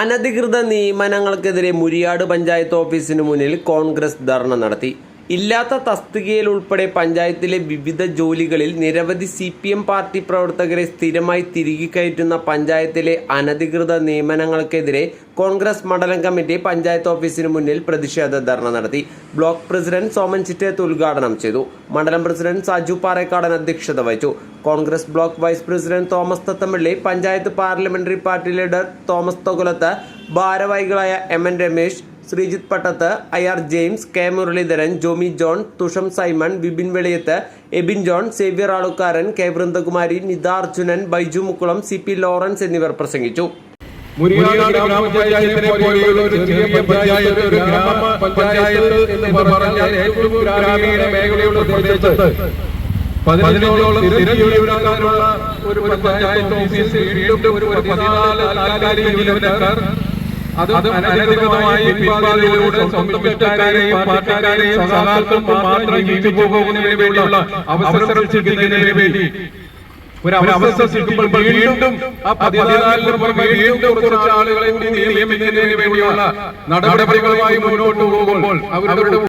അനധികൃത നിയമനങ്ങൾക്കെതിരെ മുരിയാട് പഞ്ചായത്ത് ഓഫീസിന് മുന്നിൽ കോൺഗ്രസ് ധർണ നടത്തി. ഇല്ലാത്ത തസ്തികയിൽ ഉൾപ്പെടെ പഞ്ചായത്തിലെ വിവിധ ജോലികളിൽ നിരവധി സി പി എം പാർട്ടി പ്രവർത്തകരെ സ്ഥിരമായി തിരികെ കയറ്റുന്ന പഞ്ചായത്തിലെ അനധികൃത നിയമനങ്ങൾക്കെതിരെ കോൺഗ്രസ് മണ്ഡലം കമ്മിറ്റി പഞ്ചായത്ത് ഓഫീസിന് മുന്നിൽ പ്രതിഷേധ ധർണ നടത്തി. ബ്ലോക്ക് പ്രസിഡന്റ് സോമൻ ചിറ്റേത്ത് ഉദ്ഘാടനം ചെയ്തു. മണ്ഡലം പ്രസിഡന്റ് സാജു പാറേക്കാടൻ അധ്യക്ഷത വഹിച്ചു. Congress block vice president Thomas Thathampally panchayat parliamentary party leader Thomas Thokulath ഭാരവാഹികളായ M N Ramesh Sreejith Pattath I R James K Muraleedharan Jomy John Thusham Simon Bibin Veliyath Ebin John Xavier Alukkaran K Vrindakumari Nitha Arjunan Baiju Mukkulam C P Lawrence എന്നിവർ പ്രസംഗിച്ചു. പതിനഞ്ചോളം ഒരു പഞ്ചായത്ത് ഓഫീസിൽ വീണ്ടും ഒരു പതിനാല് താൽക്കാലിക ജീവനക്കാർ അത് അനധികൃതമായി പിൻവാതിലൂടെ സ്വന്തം ഇഷ്ടക്കാരെയും പാർട്ടിക്കാരെയും സഹാൽപ്പം മാത്രം ജീവിച്ചുപോകുന്നതിന് വേണ്ടിയുള്ള അവസരം സൃഷ്ടിക്കുന്നതിന് വേണ്ടി. ഒരു അവസരം സൃഷ്ടിക്കുമ്പോൾ വീണ്ടും ആ പതിനാലിന് പുറമെ വീണ്ടും കുറച്ച് ആളുകളെ കൂടി നിയമിക്കുന്നതിന് വേണ്ടിയുള്ള നടപടികളുമായി മുന്നോട്ട് പോകുമ്പോൾ അവരുടെ